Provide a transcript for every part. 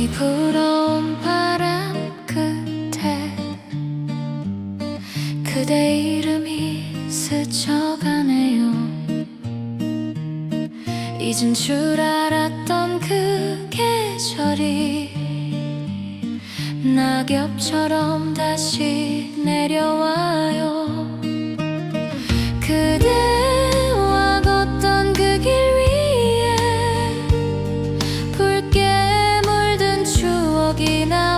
조용히 불어온 바람 끝에 그대 이름이 스쳐가네요. 잊은 줄 알았던 그 계절이 낙엽처럼 다시 내려와요. 그대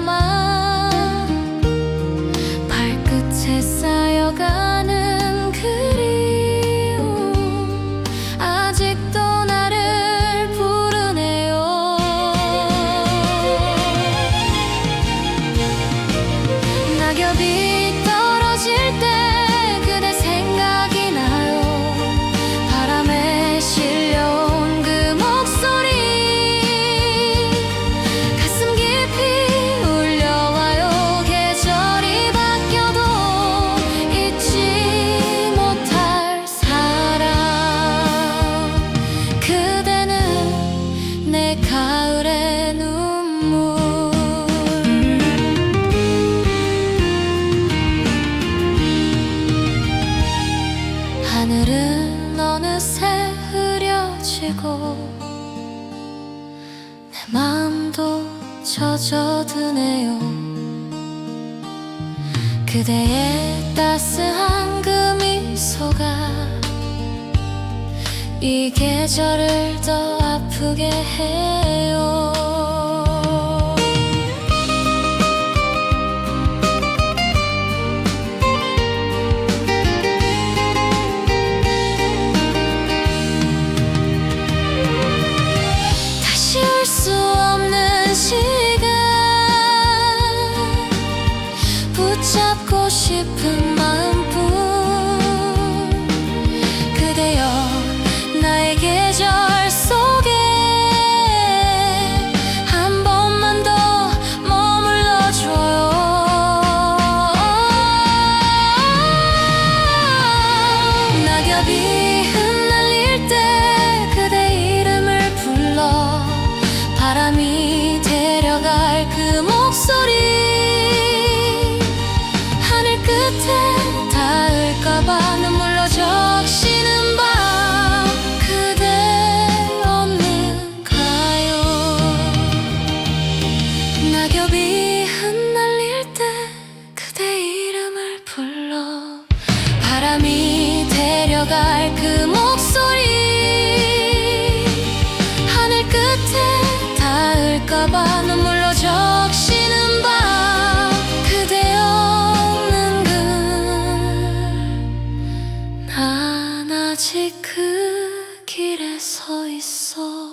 Mom. 흐려지고 내 마음도 젖어드네요. 그대의 따스한 그 미소가 이 계절을 더 아프게 해요 싶은 마음뿐 그대여 나의 계절 속에 한 번만 더 머물러줘요. 낙엽이 아직 그 길에 서 있어.